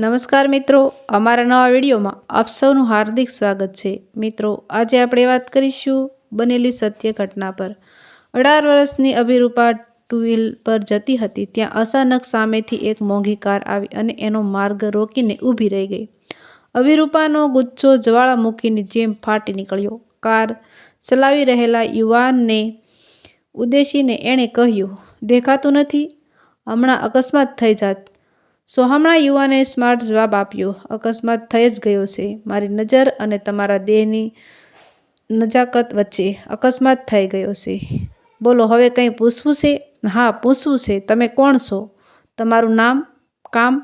નમસ્કાર મિત્રો, અમારા નવા વિડીયોમાં આપ સૌનું હાર્દિક સ્વાગત છે. મિત્રો, આજે આપણે વાત કરીશું બનેલી સત્ય ઘટના પર. અઢાર વર્ષની અભિરૂપા ટુ વ્હીલ પર જતી હતી, ત્યાં અચાનક સામેથી એક મોંઘી કાર આવી અને એનો માર્ગ રોકીને ઊભી રહી ગઈ. અભિરૂપાનો ગુચ્છો જ્વાળામુખીની જેમ ફાટી નીકળ્યો. કાર ચલાવી રહેલા યુવાનને ઉદ્દેશીને એણે કહ્યું, દેખાતું નથી. હમણાં અકસ્માત થઈ જાત. સોહામણા યુવાને સ્માર્ટ જવાબ આપ્યો, અકસ્માત થઈ જ ગયો છે. મારી નજર અને તમારા દેહની નજાકત વચ્ચે અકસ્માત થઈ ગયો છે. બોલો, હવે કંઈ પૂછવું છે? હા, પૂછવું છે. તમે કોણ છો? તમારું નામ? કામ?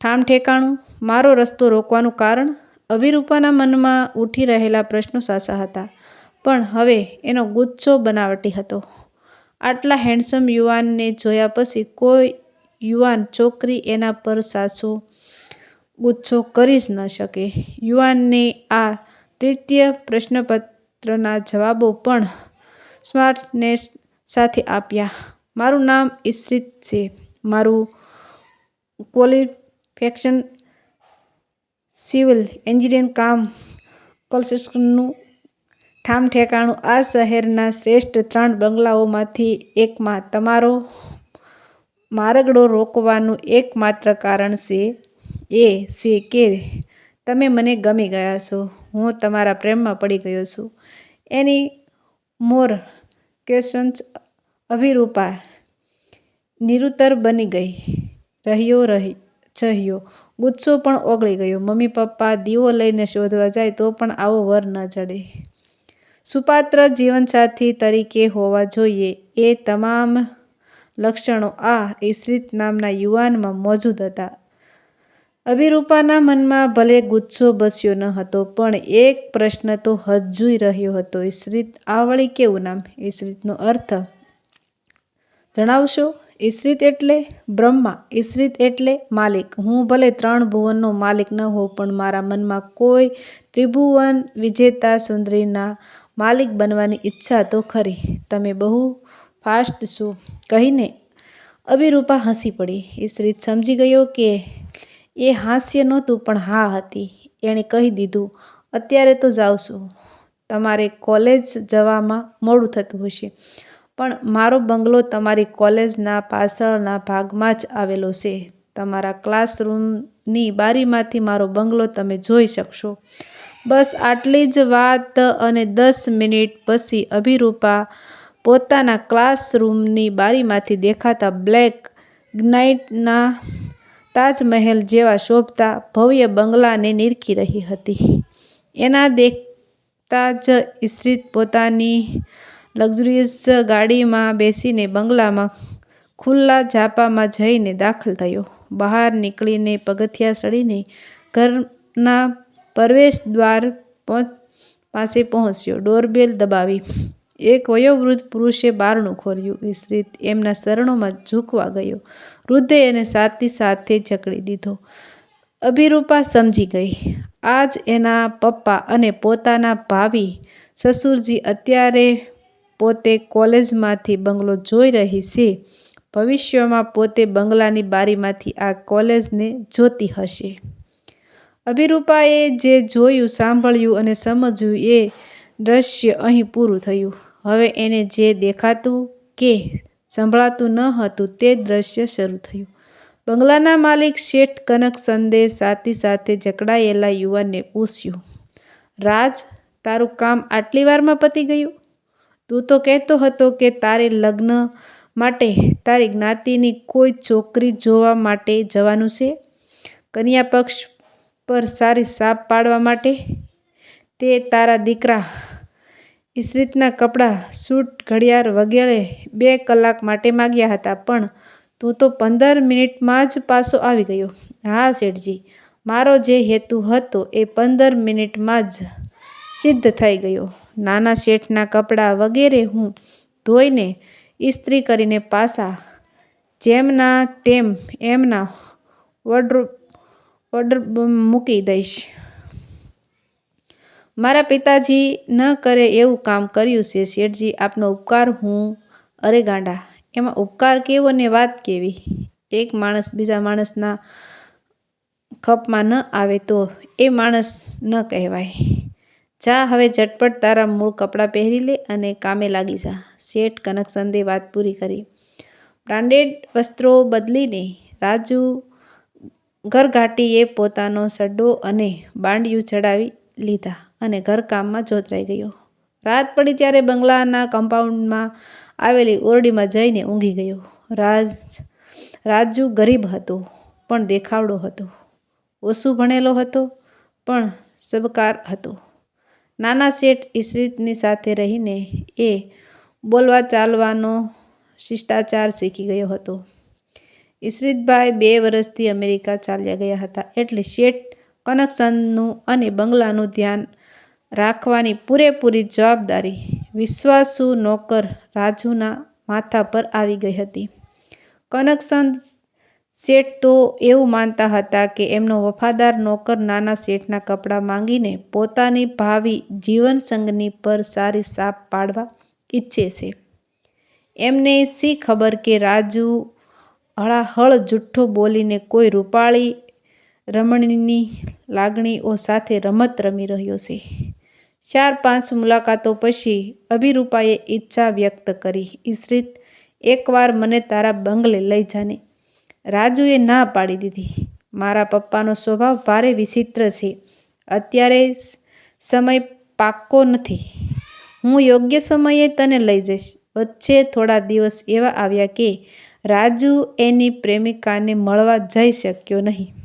ઠામ ઠેકાણું? મારો રસ્તો રોકવાનું કારણ? અભિરૂપાના મનમાં ઉઠી રહેલા પ્રશ્નો સાસા હતા, પણ હવે એનો ગુચ્છો બનાવટી હતો. આટલા હેન્ડસમ યુવાનને જોયા પછી કોઈ યુવાન છોકરી એના પર સાચો ગુચ્છો કરી જ ન શકે. યુવાનને આ તૃતીય પ્રશ્નપત્રના જવાબો પણ સ્માર્ટનેસ સાથે આપ્યા. મારું નામ ઈશ્રિત છે. મારું ક્વોલિફિકેશન સિવિલ એન્જિનિયરિંગ કામ કન્સ્ટ્રક્શનનું ઠામ ઠેકાણું. આ શહેરના શ્રેષ્ઠ ત્રણ બંગલાઓમાંથી એકમાં તમારો મારગડો રોકવાનું એકમાત્ર કારણ છે એ છે કે તમે મને ગમી ગયા છો. હું તમારા પ્રેમમાં પડી ગયો છું. એની મોર ક્વેશ્ચન્સ અભિરૂપા નિરુતર બની ગઈ. રહ્યો રહી ચહ્યો ગુસ્સો પણ ઓગળી ગયો. મમ્મી પપ્પા દીવો લઈને શોધવા જાય તો પણ આવો વર ન જડે. સુપાત્ર જીવનસાથી તરીકે હોવા જોઈએ. એ તમામ લક્ષણો આ ઈશ્રિત નામના યુવાનમાં મોજૂદ હતા. અભિરૂપાના મનમાં ભલે ગુસ્સો બસ્યો ન હતો, પણ એક પ્રશ્ન તો હજુય રહ્યો હતો. ઈશ્રિત આ વળી કેવું નામ? ઈશ્રિતનો અર્થ? જણાવશો? ઈશ્રિત એટલે બ્રહ્મા ઈશ્રિત એટલે માલિક. હું ભલે ત્રણ ભુવનનો માલિક ન હોઉં, પણ મારા મનમાં કોઈ ત્રિભુવન વિજેતા સુંદરીના માલિક બનવાની ઈચ્છા તો ખરી. તમે બહુ ફાસ્ટ શું? કહીને અભિરૂપા હસી પડી. ઈશિત સમજી ગયો કે એ હાસ્ય નહોતું, પણ હા હતી. એણે કહી દીધું, અત્યારે તો જાઉં છું. તમારે કોલેજ જવામાં મોડું થતું હશે. પણ મારો બંગલો તમારી કોલેજના પાછળના ભાગમાં જ આવેલો છે. તમારા ક્લાસરૂમની બારીમાંથી મારો બંગલો તમે જોઈ શકશો. બસ આટલી જ વાત અને દસ મિનિટ પછી અભિરૂપા પોતાના ક્લાસરૂમની બારીમાંથી દેખાતા બ્લેક ગ્નાઇટના તાજમહેલ જેવા શોભતા ભવ્ય બંગલાને નીરખી રહી હતી. એના દેખતા જ ઈશ્રિત પોતાની લક્ઝુરિયસ ગાડીમાં બેસીને બંગલામાં ખુલ્લા ઝાપામાં જઈને દાખલ થયો. બહાર નીકળીને પગથિયાં સડીને ઘરના પ્રવેશદ્વાર પાસે પહોંચ્યો. ડોરબેલ દબાવી એક વયોવૃદ્ધ પુરુષે બારણું ખોલ્યું ઈશિત એમના શરણોમાં ઝૂકવા ગયો. વૃદ્ધે એને સાથી સાથે જકડી દીધો. અભિરૂપા સમજી ગઈ. આજ એના પપ્પા અને પોતાના ભાવિ સસુરજી અત્યારે પોતે કોલેજમાંથી બંગલો જોઈ રહી છે. ભવિષ્યમાં પોતે બંગલાની બારીમાંથી આ કોલેજને જોતી હશે. અભિરૂપાએ જે જોયું, સાંભળ્યું અને સમજ્યું એ દ્રશ્ય અહીં પૂરું થયું. હવે એને જે દેખાતું કે સંભળાતું ન હતું તે દ્રશ્ય શરૂ થયું. બંગલાના માલિક શેઠ કનક સંદે સાથી સાથે જકડાયેલા યુવાનને પૂછ્યું, રાજ, તારું કામ આટલી વારમાં પતી ગયું? તું તો કહેતો હતો કે તારે લગ્ન માટે તારી જ્ઞાતિની કોઈ છોકરી જોવા માટે જવાનું છે? કન્યા પક્ષ પર સારી સાપ પાડવા માટે? તે તારા દીકરા ઈશિતના કપડાં, સૂટ, ઘડિયાળ વગેરે બે કલાક માટે માગ્યા હતા, પણ તું તો પંદર મિનિટમાં જ પાછો આવી ગયો. હા, શેઠજી, મારો જે હેતુ હતો એ પંદર મિનિટમાં જ સિદ્ધ થઈ ગયો. નાના શેઠના કપડાં વગેરે હું ધોઈને ઇસ્ત્રી કરીને પાછા જેમના તેમ એમના વોર્ડરોબ વોર્ડરોબમાં મૂકી દઈશ. મારા પિતાજી ન કરે એવું કામ કર્યું છે, શેઠજી, આપનો ઉપકાર હું અરે ગાંડા એમાં ઉપકાર કેવો ને વાત કેવી? એક માણસ બીજા માણસના ખપમાં ન આવે તો એ માણસ ન કહેવાય. જા, હવે ઝટપટ તારા મૂળ કપડાં પહેરી લે અને કામે લાગી જા. શેઠ કનકસંદે વાત પૂરી કરી. બ્રાન્ડેડ વસ્ત્રો બદલીને રાજુ ઘરઘાટીએ પોતાનો સડ્ડો અને બાંડિયું ચડાવી લીધા અને ઘરકામમાં જોતરાઈ ગયો. રાત પડી ત્યારે બંગલાના કમ્પાઉન્ડમાં આવેલી ઓરડીમાં જઈને ઊંઘી ગયો. રાજ, રાજુ ગરીબ હતો, પણ દેખાવડો હતો. ઓછું ભણેલો હતો, પણ સબકાર હતો. નાના શેઠ ઈશ્રિતની સાથે રહીને એ બોલવા ચાલવાનો શિષ્ટાચાર શીખી ગયો હતો. ઈશ્રિતભાઈ બે વર્ષથી અમેરિકા ચાલ્યા ગયા હતા એટલે શેઠ કનેક્શનનું અને બંગલાનું ધ્યાન રાખવાની પૂરેપૂરી જવાબદારી વિશ્વાસુ નોકર રાજુના માથા પર આવી ગઈ હતી. કનેક્શન શેઠ તો એવું માનતા હતા કે એમનો વફાદાર નોકર નાના શેઠના કપડાં માંગીને પોતાની ભાવિ જીવનસંગની પર સારી સાપ પાડવા ઈચ્છે છે. એમને શી ખબર કે રાજુ હળાહળ જુઠ્ઠો બોલીને કોઈ રૂપાળી રમણીની લાગણીઓ સાથે રમત રમી રહ્યો છે. ચાર પાંચ મુલાકાતો પછી અભિરૂપાએ ઈચ્છા વ્યક્ત કરી, ઈશ્રિત, એકવાર મને તારા બંગલે લઈ જાને. રાજુએ ના પાડી દીધી. મારા પપ્પાનો સ્વભાવ ભારે વિચિત્ર છે. અત્યારે સમય પાક્કો નથી. હું યોગ્ય સમયે તને લઈ જઈશ. વચ્ચે થોડા દિવસ એવા આવ્યા કે રાજુ એની પ્રેમિકાને મળવા જઈ શક્યો નહીં.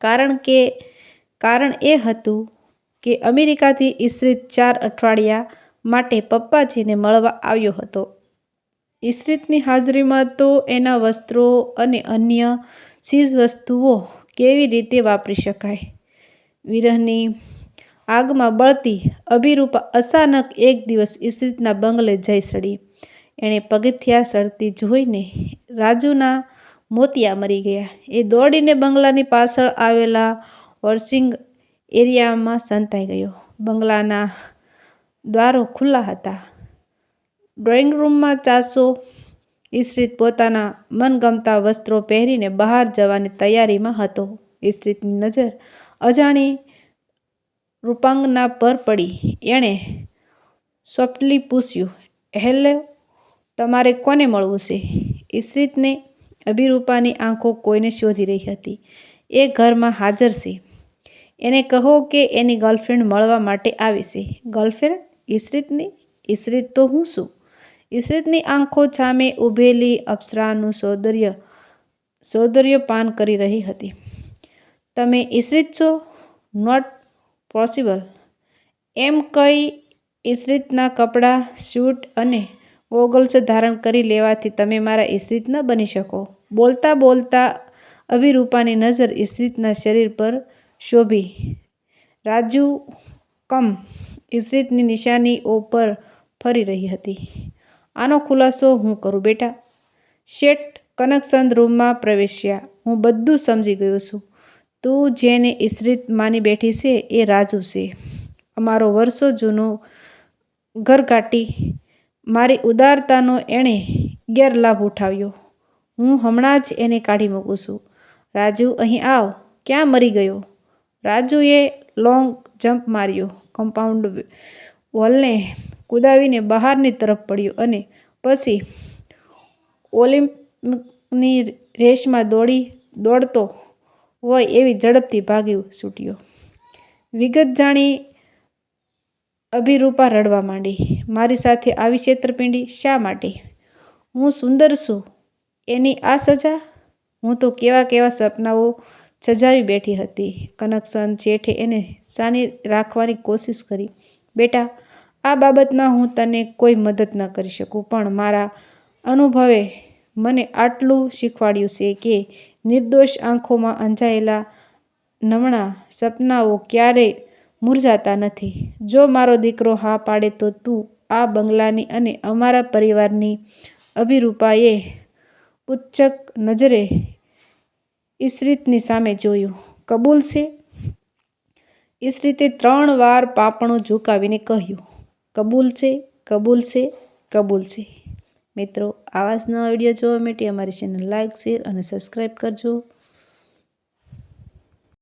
કારણ કે, કારણ એ હતું કે અમેરિકાથી ઈસરીત ચાર અઠવાડિયા માટે પપ્પાજીને મળવા આવ્યો હતો. ઈસરીતની હાજરીમાં તો એના વસ્ત્રો અને અન્ય ચીજવસ્તુઓ કેવી રીતે વાપરી શકાય? વિરહની આગમાં બળતી અભિરૂપા અચાનક એક દિવસ ઈસરીતના બંગલે જઈ સડી. એણે પગથિયા સડતી જોઈને રાજુના મોતિયા મરી ગયા. એ દોડીને બંગલાની પાછળ આવેલા વોશિંગ એરિયામાં સંતાઈ ગયો. બંગલાના દ્વારો ખુલ્લા હતા. ડ્રોઈંગ રૂમમાં ચાસો ઈશ્રિત પોતાના મનગમતા વસ્ત્રો પહેરીને બહાર જવાની તૈયારીમાં હતો. ઈશ્રિતની નજર અજાણી રૂપાંગના પર પડી. એણે સોફ્ટલી પૂછ્યું, હેલે, તમારે કોને મળવું છે? ઈશ્રિતને અભિરૂપાની આંખો કોઈને શોધી રહી હતી. એ ઘરમાં હાજર છે. એને કહો કે એની ગર્લફ્રેન્ડ મળવા માટે આવે છે. ગર્લફ્રેન્ડ ઈશ્રિતની ઈશ્રિત તો હું શું ઈશ્રિતની આંખો સામે ઊભેલી અપ્સરાનું સૌંદર્ય સૌંદર્ય પાન કરી રહી હતી. તમે ઈશ્રિત છો? નોટ પોસિબલ એમ કઈ ઈશ્રિતના કપડાં સૂટ અને ગોગલ્સ ધારણ કરી લેવાથી તમે મારા ઈશ્રિત ન બની શકો. બોલતા બોલતા અભિરૂપાની નજર ઈશ્રિતના શરીર પર શોભી. રાજુ કમ ઈશ્રિતની નિશાનીઓ પર ફરી રહી હતી. આનો ખુલાસો હું કરું બેટા? શેઠ કનેક્શન રૂમમાં પ્રવેશ્યા. હું બધું સમજી ગયો છું. તું જેને ઈશ્રિત માની બેઠી છે એ રાજુ છે. અમારો વર્ષો જૂનો ઘરઘાટી મારી ઉદારતાનો એણે ગેરલાભ ઉઠાવ્યો. હું હમણાં જ એને કાઢી મૂકું છું. રાજુ, અહીં આવ. ક્યાં મરી ગયો? રાજુએ લોંગ જમ્પ માર્યો. કમ્પાઉન્ડ વોલને કૂદાવીને બહારની તરફ પડ્યો અને પછી ઓલિમ્પિકની રેસમાં દોડી દોડતો હોય એવી ઝડપથી ભાગી છૂટ્યો. વિગત જાણી અભિરૂપા રડવા માંડી, મારી સાથે આવી છેતરપિંડી શા માટે? હું સુંદર છું, એની આ સજા હું તો કેવા કેવા સપનાઓ સજાવી બેઠી હતી. કનકસન જેઠે એને સાની રાખવાની કોશિશ કરી, બેટા, આ બાબતમાં હું તને કોઈ મદદ ન કરી શકું, પણ મારા અનુભવે મને આટલું શીખવાડ્યું છે કે નિર્દોષ આંખોમાં અંજાયેલા નમણા સપનાઓ ક્યારેય મુરઝાતા નથી. જો મારો દીકરો હા પાડે તો તું આ બંગલાની અને અમારા પરિવારની અભિરૂપાએ ઉચ્ચક નજરે ઈશ્રિતની સામે જોયું. કબૂલ છે? ઈશ્રિતે ત્રણ વાર પાપણું ઝુકાવીને કહ્યું. કબૂલ છે? કબૂલ છે? કબૂલ છે. મિત્રો, આવા જ નવા વીડિયો જોવા માટે અમારી ચેનલ લાઇક શેર અને સબસ્ક્રાઈબ કરજો.